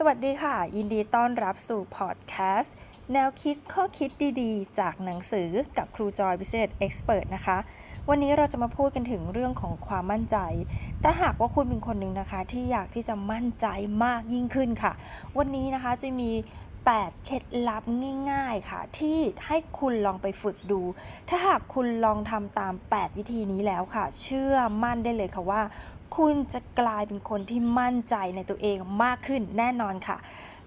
สวัสดีค่ะ ยินดีต้อนรับสู่พอดแคสต์แนวคิดข้อคิดดีๆ จากหนังสือกับครูจอย Business Expert นะคะ วันนี้เราจะมาพูดกันถึงเรื่องของความมั่นใจ ถ้าหากว่าคุณเป็นคนหนึ่งนะคะ ที่อยากที่จะมั่นใจมากยิ่งขึ้นค่ะ วันนี้นะคะจะมี 8 เคล็ดลับง่าย ๆค่ะ ที่ให้คุณลองไปฝึกดู ถ้าหากคุณลองทำตาม 8 วิธีนี้แล้วค่ะ เชื่อมั่นได้เลยค่ะว่า คุณจะกลายเป็นคนที่มั่นใจในตัวเองมากขึ้นแน่นอนค่ะ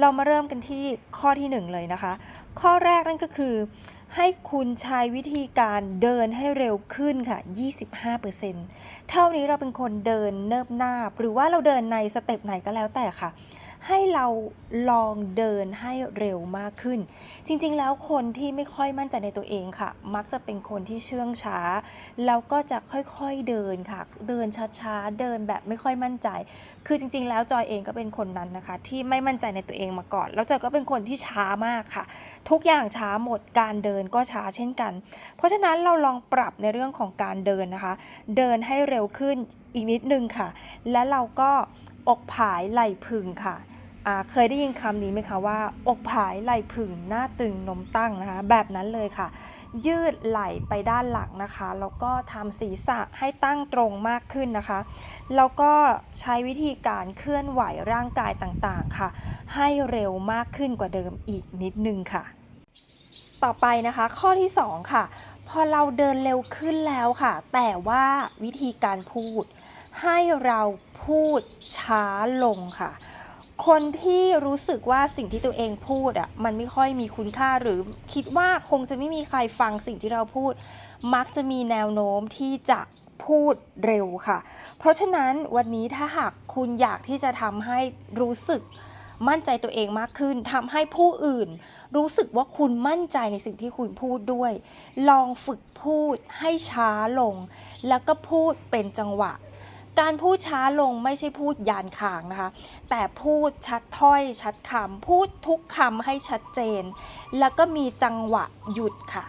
เรามาเริ่มกันที่ข้อที่ 1 เลยนะคะ ข้อแรกนั่นก็คือ ให้คุณใช้วิธีการเดินให้เร็วขึ้นค่ะ 25%เท่านี้เราเป็นคนเดินเนิบหน้า หรือว่าเราเดินในสเต็ปไหนก็แล้วแต่ค่ะ ให้เราลองเดินให้เร็วมากขึ้น จริงๆ แล้วคนที่ไม่ค่อยมั่นใจในตัวเองค่ะ มักจะเป็นคนที่เชื่องช้า แล้วก็จะค่อยๆเดินค่ะ เดินช้าๆ เดินแบบไม่ค่อยมั่นใจ คือจริงๆ แล้วจอยเองก็เป็นคนนั้นนะคะ ที่ไม่มั่นใจในตัวเองมาก่อน แล้วจอยก็เป็นคนที่ช้ามากค่ะ ทุกอย่างช้าหมดการเดินก็ช้าเช่นกัน เพราะฉะนั้นเราลองปรับในเรื่องของการเดินนะคะ เดินให้เร็วขึ้นอีกนิดนึงค่ะ และเราก็อกผายไหล่พึงค่ะ เคยได้ยินคำนี้ไหมคะว่า อกผายไหล่ผึ่งหน้าตึงนมตั้งนะคะ แบบนั้นเลยค่ะ ยืดไหล่ไปด้านหลังนะคะ แล้วก็ทำศีรษะให้ตั้งตรงมากขึ้นนะคะ แล้วก็ใช้วิธีการเคลื่อนไหวร่างกายต่างๆค่ะ ให้เร็วมากขึ้นกว่าเดิมอีกนิดนึงค่ะ ต่อไปนะคะ ข้อที่ 2 ค่ะ พอเราเดินเร็วขึ้นแล้วค่ะ แต่ว่าวิธีการพูด ให้เราพูดช้าลงค่ะ คนที่รู้สึกว่าสิ่งที่ตัวเองพูดอะมันไม่ค่อยมีคุณค่าหรือคิดว่าคงจะไม่มีใครฟังสิ่งที่เราพูด มักจะมีแนวโน้มที่จะพูดเร็วค่ะ เพราะฉะนั้นวันนี้ถ้าหากคุณอยากที่จะทำให้รู้สึกมั่นใจตัวเองมากขึ้นทำให้ผู้อื่น รู้สึกว่าคุณมั่นใจในสิ่งที่คุณพูดด้วย ลองฝึกพูดให้ช้าลง แล้วก็พูดเป็นจังหวะ การพูดช้าลงไม่ใช่พูดยานขางนะคะ แต่พูดชัดถ้อยชัดคำพูดทุกคำให้ชัดเจน แล้วก็มีจังหวะหยุดค่ะ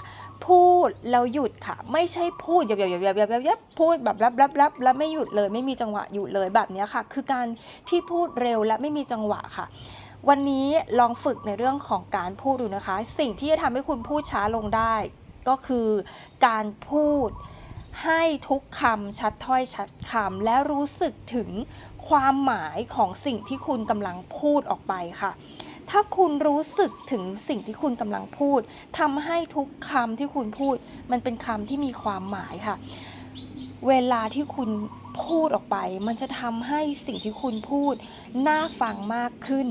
พูดแล้วหยุดค่ะ ไม่ใช่พูดยับยับยับยับยับยับยับพูดแบบรับรับรับแล้วไม่หยุดเลยไม่มีจังหวะหยุดเลยแบบนี้ค่ะ คือการที่พูดเร็วและไม่มีจังหวะค่ะวันนี้ลองฝึกในเรื่องของการพูดดูนะคะ สิ่งที่จะทำให้คุณพูดช้าลงได้ ก็คือการพูด ให้ทุกคำชัดถ้อยชัดคำและรู้สึกถึงความหมายของสิ่งที่คุณกำลังพูดออกไปค่ะ ถ้าคุณรู้สึกถึงสิ่งที่คุณกำลังพูดทำให้ทุกคำที่คุณพูด มันเป็นคำที่มีความหมายค่ะ เวลาที่คุณพูดออกไป มันจะทำให้สิ่งที่คุณพูด น่าฟังมากขึ้น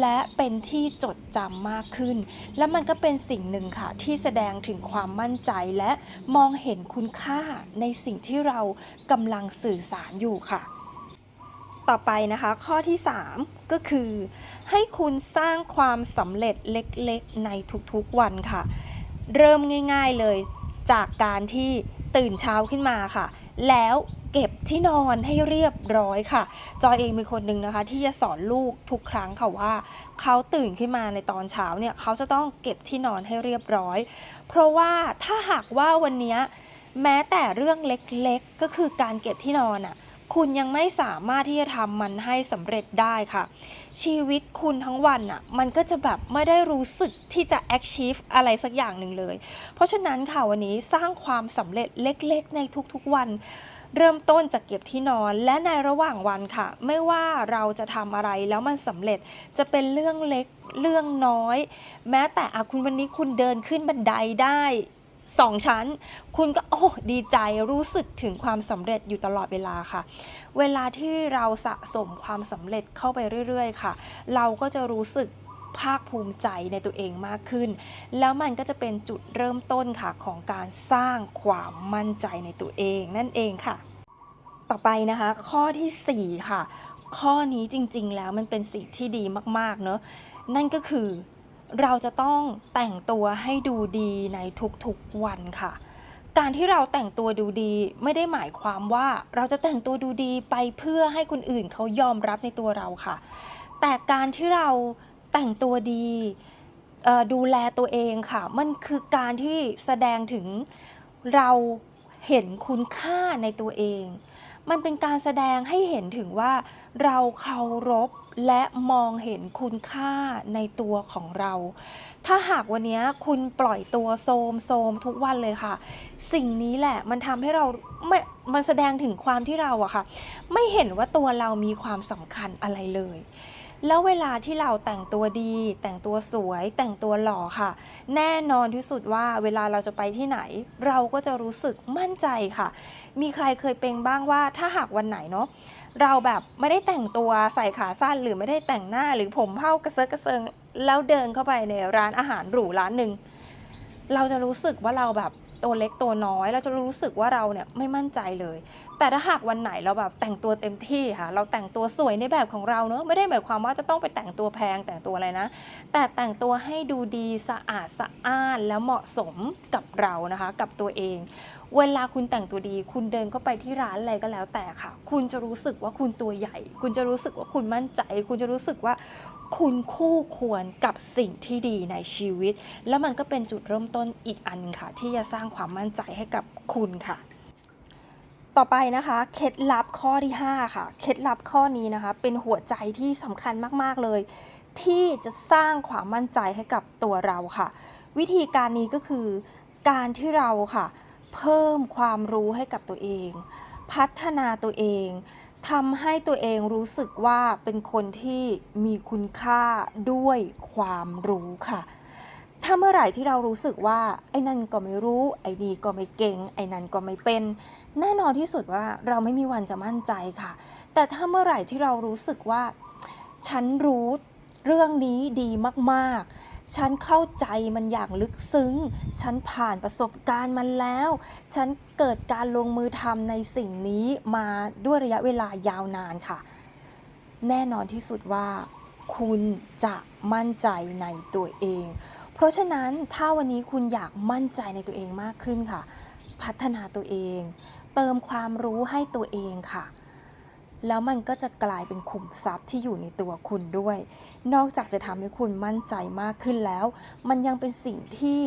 และเป็นที่จดจำมากขึ้น และมันก็เป็นสิ่งหนึ่งค่ะ ที่แสดงถึงความมั่นใจและมองเห็นคุณค่าในสิ่งที่เรากำลังสื่อสารอยู่ค่ะ ต่อไปนะคะ ข้อที่ 3 ก็คือ ให้คุณสร้างความสำเร็จเล็กๆ ในทุกๆวันค่ะ เริ่มง่าย ๆเลยจากการที่ตื่นเช้าขึ้นมาค่ะ แล้วเก็บที่นอนให้เรียบร้อยค่ะ จอยเองเป็นคนหนึ่งนะคะ ที่จะสอนลูกทุกครั้งค่ะว่า เขาตื่นขึ้นมาในตอนเช้าเนี่ยเขาจะต้องเก็บที่นอนให้เรียบร้อย เพราะว่าถ้าหากว่าวันนี้แม้แต่เรื่องเล็กๆ ก็คือการเก็บที่นอนอะ คุณยังไม่สามารถที่จะทำมันให้สำเร็จได้ค่ะ ชีวิตคุณทั้งวันอะมันก็จะแบบไม่ได้รู้สึกที่จะ achieve อะไรสักอย่างหนึ่งเลย เพราะฉะนั้นค่ะวันนี้สร้างความสำเร็จเล็กๆ ในทุกๆวันเริ่มต้นจากเก็บที่นอนและในระหว่างวันค่ะ ไม่ว่าเราจะทำอะไรแล้วมันสำเร็จจะเป็นเรื่องเล็กเรื่องน้อย แม้แต่อะคุณวันนี้คุณเดินขึ้นบันไดได้ สองชั้น คุณก็โอ้ดีใจรู้สึกถึงความสำเร็จอยู่ตลอดเวลาค่ะ เวลาที่เราสะสมความสำเร็จเข้าไปเรื่อย ๆ ค่ะ เราก็จะรู้สึกภาคภูมิใจในตัวเองมากขึ้น แล้วมันก็จะเป็นจุดเริ่มต้นค่ะของการสร้างความมั่นใจในตัวเองนั่นเองค่ะ ต่อไปนะคะ ข้อทีสี่4 ค่ะ ข้อนี้จริงๆ แล้วมันเป็นสิ่งที่ดีมากๆ เนอะนั่นก็คือ เราจะต้องแต่งตัวให้ดูดีในทุกๆวันค่ะ การที่เราแต่งตัวดูดีไม่ได้หมายความว่าเราจะแต่งตัวดูดีไปเพื่อให้คนอื่นเขายอมรับในตัวเราค่ะ แต่การที่เราแต่งตัวดีดูแลตัวเองค่ะ มันคือการที่แสดงถึงเราเห็นคุณค่าในตัวเอง มันเป็นการแสดงให้เห็นถึงว่าเราเคารพ และมองเห็นคุณค่าในตัวของเรา ถ้าหากวันนี้คุณปล่อยตัวโซมโซมทุกวันเลยค่ะ สิ่งนี้แหละมันทำให้เราไม่มันแสดงถึงความที่เราอะค่ะ ไม่เห็นว่าตัวเรามีความสำคัญอะไรเลย แล้วเวลาที่เราแต่งตัวดี แต่งตัวสวย แต่งตัวหล่อค่ะ แน่นอนที่สุดว่าเวลาเราจะไปที่ไหน เราก็จะรู้สึกมั่นใจค่ะ มีใครเคยเป็นบ้างว่าถ้าหากวันไหนเนาะ เราแบบไม่ได้แต่งตัวใส่ขาสั้นหรือไม่ได้แต่งหน้าหรือผมเผ้ากระเซิร์กระเซิงแล้วเดินเข้าไปในร้านอาหารหรูร้านหนึ่งเราจะรู้สึกว่าเราแบบตัวเล็กตัวน้อย เราจะรู้สึกว่าเราเนี่ยไม่มั่นใจเลย แต่ถ้าหากวันไหนเราแบบแต่งตัวเต็มที่ค่ะ เราแต่งตัวสวยในแบบของเราเนอะไม่ได้หมายความว่าจะต้องไปแต่งตัวแพงแต่งตัวอะไรนะ แต่แต่งตัวให้ดูดีสะอาดสะอ้านแล้วเหมาะสมกับเรานะคะ กับตัวเอง เวลาคุณแต่งตัวดี คุณเดินเข้าไปที่ร้านอะไรก็แล้วแต่ค่ะ คุณจะรู้สึกว่าคุณตัวใหญ่ คุณจะรู้สึกว่าคุณมั่นใจ คุณจะรู้สึกว่าคุณคู่ควรกับสิ่งที่ดีในชีวิต แล้วมันก็เป็นจุดเริ่มต้นอีกอันหนึงค่ะ ที่จะสร้างความมั่นใจให้กับคุณค่ะ ต่อไปนะคะเคล็ดลับข้อที่ 5 ค่ะเคล็ดลับข้อนี้นะคะ เป็นหัวใจที่สำคัญมากๆเลย ที่จะสร้างความมั่นใจให้กับตัวเราค่ะ วิธีการนี้ก็คือการที่เราค่ะ เพิ่มความรู้ให้กับตัวเอง พัฒนาตัวเองทำให้ตัวเองรู้สึกว่าเป็นคนที่มีคุณค่าด้วยความรู้ค่ะ ถ้าเมื่อไหร่ที่เรารู้สึกว่า ไอ้นั่นก็ไม่รู้ ไอ้นี่ก็ไม่เก่ง ไอ้นั่นก็ไม่เป็น แน่นอนที่สุดว่าเราไม่มีวันจะมั่นใจค่ะ แต่ถ้าเมื่อไหร่ที่เรารู้สึกว่า ฉันรู้เรื่องนี้ดีมากๆ ฉันเข้าใจมันอย่างลึกซึ้ง ฉันผ่านประสบการณ์มันแล้ว ฉันเกิดการลงมือทำในสิ่งนี้มาด้วยระยะเวลายาวนานค่ะ แน่นอนที่สุดว่า คุณจะมั่นใจในตัวเอง เพราะฉะนั้นถ้าวันนี้คุณอยากมั่นใจในตัวเองมากขึ้นค่ะ พัฒนาตัวเอง เติมความรู้ให้ตัวเองค่ะ แล้วมันก็จะกลายเป็นขุมทรัพย์ที่อยู่ในตัวคุณด้วย นอกจากจะทำให้คุณมั่นใจมากขึ้นแล้ว มันยังเป็นสิ่งที่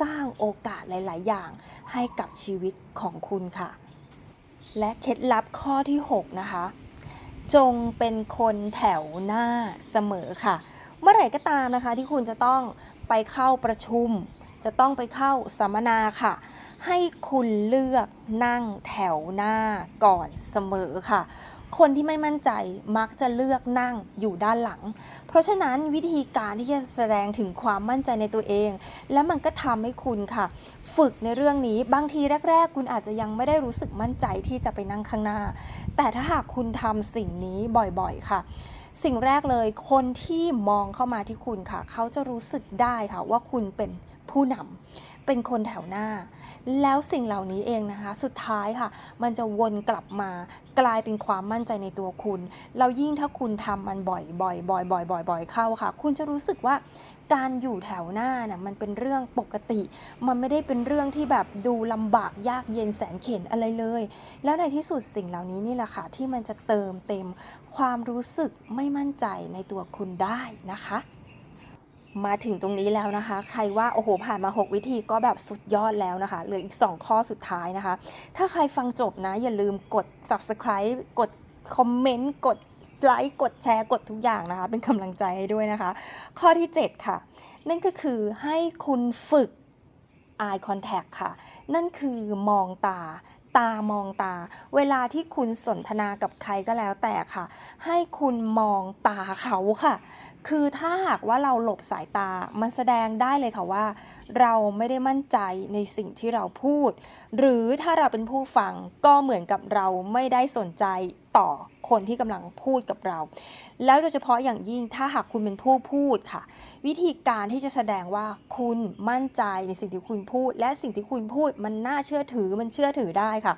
สร้างโอกาสหลาย ๆ อย่างให้กับชีวิตของคุณค่ะ และเคล็ดลับข้อที่ 6 นะคะ จงเป็นคนแถวหน้าเสมอค่ะ เมื่อไหร่ก็ตามนะคะที่คุณจะต้องไปเข้าประชุม จะต้องไปเข้าสัมมนาค่ะ ให้คุณเลือกนั่งแถวหน้าก่อนเสมอค่ะ คนที่ไม่มั่นใจมักจะเลือกนั่งอยู่ด้านหลัง เพราะฉะนั้นวิธีการที่จะแสดงถึงความมั่นใจในตัวเอง และมันก็ทำให้คุณค่ะ ฝึกในเรื่องนี้บางทีแรก ๆ คุณอาจจะยังไม่ได้รู้สึกมั่นใจที่จะไปนั่งข้างหน้า แต่ถ้าหากคุณทำสิ่งนี้บ่อยๆค่ะสิ่งแรกเลยคนที่มองเข้ามาที่คุณค่ะ เขาจะรู้สึกได้ค่ะว่าคุณเป็น ผู้นำเป็นคนแถวหน้า แล้วสิ่งเหล่านี้เองนะคะ สุดท้ายค่ะ มันจะวนกลับมากลายเป็นความมั่นใจในตัวคุณแล้วยิ่งถ้าคุณทำมันบ่อยๆบ่อยๆบ่อยบ่อยเข้าค่ะ คุณจะรู้สึกว่าการอยู่แถวหน้าน่ะมันเป็นเรื่องปกติ มันไม่ได้เป็นเรื่องที่แบบดูลำบากยากเย็นแสนเข็ญอะไรเลย แล้วในที่สุดสิ่งเหล่านี้นี่แหละค่ะที่มันจะเติมเต็มความรู้สึกไม่มั่นใจในตัวคุณได้นะคะ มาถึงตรงนี้แล้วนะคะ ใครว่าโอ้โหผ่านมา 6 วิธีก็แบบสุดยอดแล้วนะคะ เหลืออีก 2 ข้อสุดท้ายนะคะ ถ้าใครฟังจบนะ อย่าลืมกด subscribe กดคอมเมนต์กดไลค์กดแชร์กดทุกอย่างนะคะ เป็นกำลังใจให้ด้วยนะคะ ข้อที่ 7 ค่ะ นั่นก็คือให้คุณฝึก eye contact ค่ะ นั่นคือมองตา ตามองตา เวลาที่คุณสนทนากับใครก็แล้วแต่ค่ะ ให้คุณมองตาเขาค่ะ คือถ้าหากว่าเราหลบสายตา มันแสดงได้เลยค่ะว่า เราไม่ได้มั่นใจในสิ่งที่เราพูด หรือถ้าเราเป็นผู้ฟังก็เหมือนกับเราไม่ได้สนใจต่อคนที่กำลังพูดกับเรา แล้วโดยเฉพาะอย่างยิ่งถ้าหากคุณเป็นผู้พูดค่ะ วิธีการที่จะแสดงว่าคุณมั่นใจในสิ่งที่คุณพูด และสิ่งที่คุณพูดมันน่าเชื่อถือมันเชื่อถือได้ค่ะ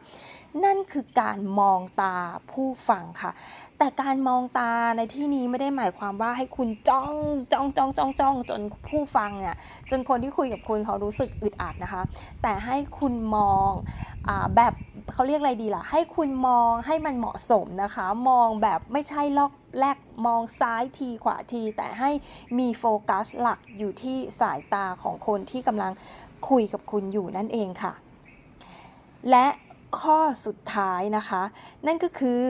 นั่นคือการมองตาผู้ฟังค่ะ แต่การมองตาในที่นี้ไม่ได้หมายความว่าให้คุณจ้องจ้องจ้องจ้องจ้องจนผู้ฟังเนี่ยจนคนที่คุยกับคุณเขารู้สึกอึดอัดนะคะ แต่ให้คุณมองอแบบเขาเรียกอะไรดีล่ะ ให้คุณมองให้มันเหมาะสมนะคะ มองแบบไม่ใช่ลอกแลกมองซ้ายทีขวาที แต่ให้มีโฟกัสหลักอยู่ที่สายตาของคนที่กำลังคุยกับคุณอยู่นั่นเองค่ะ และ ข้อสุดท้ายนะคะ นั่นก็คือ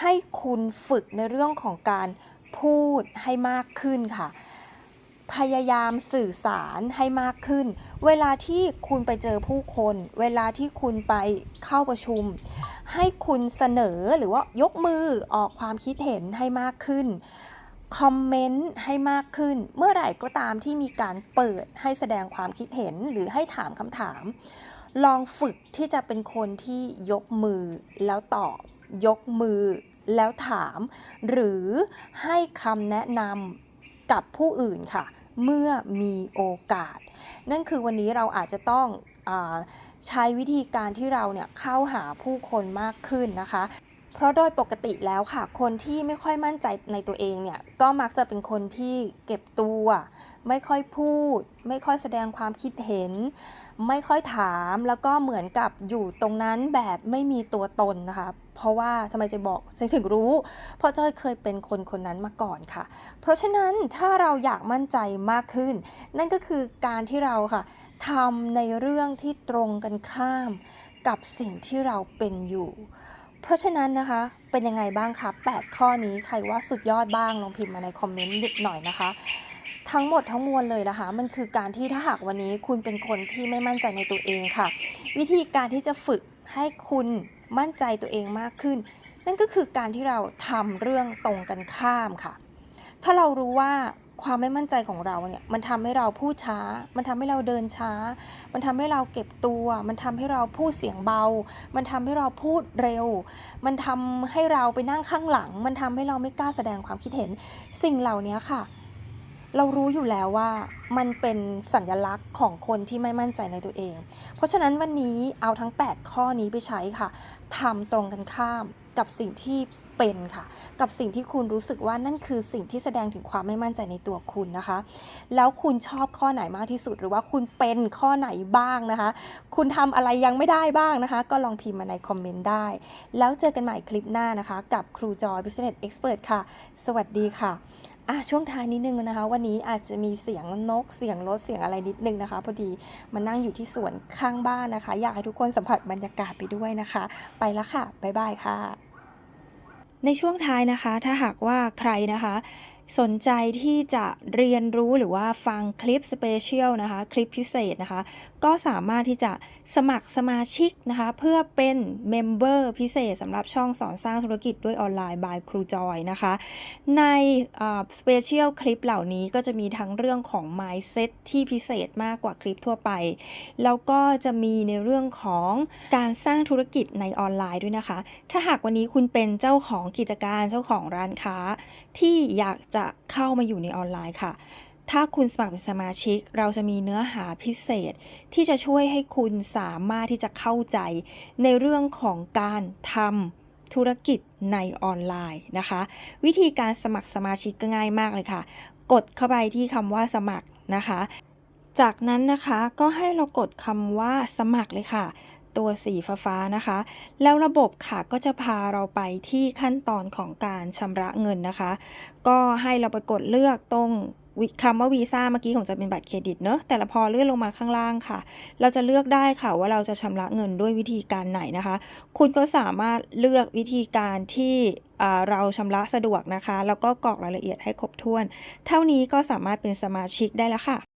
ให้คุณฝึกในเรื่องของการพูดให้มากขึ้นค่ะ พยายามสื่อสารให้มากขึ้น เวลาที่คุณไปเจอผู้คน เวลาที่คุณไปเข้าประชุม ให้คุณเสนอหรือว่ายกมือออกความคิดเห็นให้มากขึ้นคอมเมนต์ให้มากขึ้น เมื่อไหร่ก็ตามที่มีการเปิดให้แสดงความคิดเห็นหรือให้ถามคำถาม ลองฝึกที่จะเป็นคนที่ยกมือแล้วตอบ ยกมือแล้วถาม หรือให้คำแนะนำกับผู้อื่นค่ะ เมื่อมีโอกาส นั่นคือวันนี้เราอาจจะต้องอใช้วิธีการที่เราเนี่ยเข้าหาผู้คนมากขึ้นนะคะ เพราะโดยปกติแล้วค่ะ คนที่ไม่ค่อยมั่นใจในตัวเองเนี่ย ก็มักจะเป็นคนที่เก็บตัว ไม่ค่อยพูด ไม่ค่อยแสดงความคิดเห็น ไม่ค่อยถาม แล้วก็เหมือนกับอยู่ตรงนั้นแบบไม่มีตัวตนนะคะ เพราะว่าทำไมจะบอกจะถึงรู้ เพราะจ้อยเคยเป็นคนคนนั้นมาก่อนค่ะ เพราะฉะนั้นถ้าเราอยากมั่นใจมากขึ้น นั่นก็คือการที่เราค่ะทำในเรื่องที่ตรงกันข้าม กับสิ่งที่เราเป็นอยู่ เพราะฉะนั้นนะคะ เป็นยังไงบ้างคะ 8 ข้อนี้ใครว่าสุดยอดบ้างลองพิมพ์มาในคอมเมนต์นิดหน่อยนะคะ ทั้งหมดทั้งมวลเลยนะคะ มันคือการที่ถ้าหากวันนี้คุณเป็นคนที่ไม่มั่นใจในตัวเองค่ะ วิธีการที่จะฝึกให้คุณมั่นใจตัวเองมากขึ้น นั่นก็คือการที่เราทำเรื่องตรงกันข้ามค่ะ ถ้าเรารู้ว่า ความไม่มั่นใจของเราเนี่ยมันทำให้เราพูดช้า มันทำให้เราเดินช้า มันทำให้เราเก็บตัว มันทำให้เราพูดเสียงเบา มันทำให้เราพูดเร็ว มันทำให้เราไปนั่งข้างหลัง มันทำให้เราไม่กล้าแสดงความคิดเห็น สิ่งเหล่านี้ค่ะ เรารู้อยู่แล้วว่ามันเป็นสัญลักษณ์ของคนที่ไม่มั่นใจในตัวเอง เพราะฉะนั้นวันนี้เอาทั้ง 8 ข้อนี้ไปใช้ค่ะทำตรงกันข้ามกับสิ่งที่ เป็นค่ะ กับสิ่งที่คุณรู้สึกว่านั่นคือสิ่งที่แสดงถึงความไม่มั่นใจในตัวคุณนะคะ แล้วคุณชอบข้อไหนมากที่สุด หรือว่าคุณเป็นข้อไหนบ้างนะคะ คุณทำอะไรยังไม่ได้บ้างนะคะ ก็ลองพิมพ์มาในคอมเมนต์ได้ แล้วเจอกันใหม่คลิปหน้านะคะ กับครูจอย Business Expert ค่ะ สวัสดีค่ะอะช่วงท้ายนิดนึงนะคะ วันนี้อาจจะมีเสียงนกเสียงรถเสียงอะไรนิดนึงนะคะ พอดีมานั่งอยู่ที่สวนข้างบ้านนะคะ อยากให้ทุกคนสัมผัสบรรยากาศไปด้วยนะคะ ไปแล้วค่ะ บ๊ายบายค่ะ ในช่วงท้ายนะคะ ถ้าหากว่าใครนะคะ สนใจที่จะเรียนรู้หรือว่าฟังคลิปสเปเชียลนะคะ คลิปพิเศษนะคะ ก็สามารถที่จะสมัครสมาชิกนะคะ เพื่อเป็นเมมเบอร์พิเศษสำหรับช่องสอนสร้างธุรกิจด้วยออนไลน์ by ครูจอยนะคะ ในสเปเชียลคลิปเหล่านี้ก็จะมีทั้งเรื่องของ mindset ที่พิเศษมากกว่าคลิปทั่วไป แล้วก็จะมีในเรื่องของการสร้างธุรกิจในออนไลน์ด้วยนะคะ ถ้าหากวันนี้คุณเป็นเจ้าของกิจการเจ้าของร้านค้าที่อยากจะเข้ามาอยู่ในออนไลน์ค่ะ ถ้าคุณสมัครเป็นสมาชิก เราจะมีเนื้อหาพิเศษ ที่จะช่วยให้คุณสามารถที่จะเข้าใจ ในเรื่องของการทำธุรกิจในออนไลน์นะคะ วิธีการสมัครสมาชิกก็ง่ายมากเลยค่ะ กดเข้าไปที่คำว่าสมัครนะคะ จากนั้นนะคะก็ให้เรากดคำว่าสมัครเลยค่ะ ตัวสีฟ้าๆนะคะ แล้วระบบค่ะก็จะพาเราไปที่ขั้นตอนของการชำระเงินนะคะ ก็ให้เราไปกดเลือกตรงคำว่าวีซ่าเมื่อกี้ของจะเป็นบัตรเครดิตเนอะแต่ละพอเลื่อนลงมาข้างล่างค่ะ เราจะเลือกได้ค่ะว่าเราจะชำระเงินด้วยวิธีการไหนนะคะ คุณก็สามารถเลือกวิธีการที่เราชำระสะดวกนะคะ แล้วก็กรอกรายละเอียดให้ครบถ้วน เท่านี้ก็สามารถเป็นสมาชิกได้แล้วค่ะ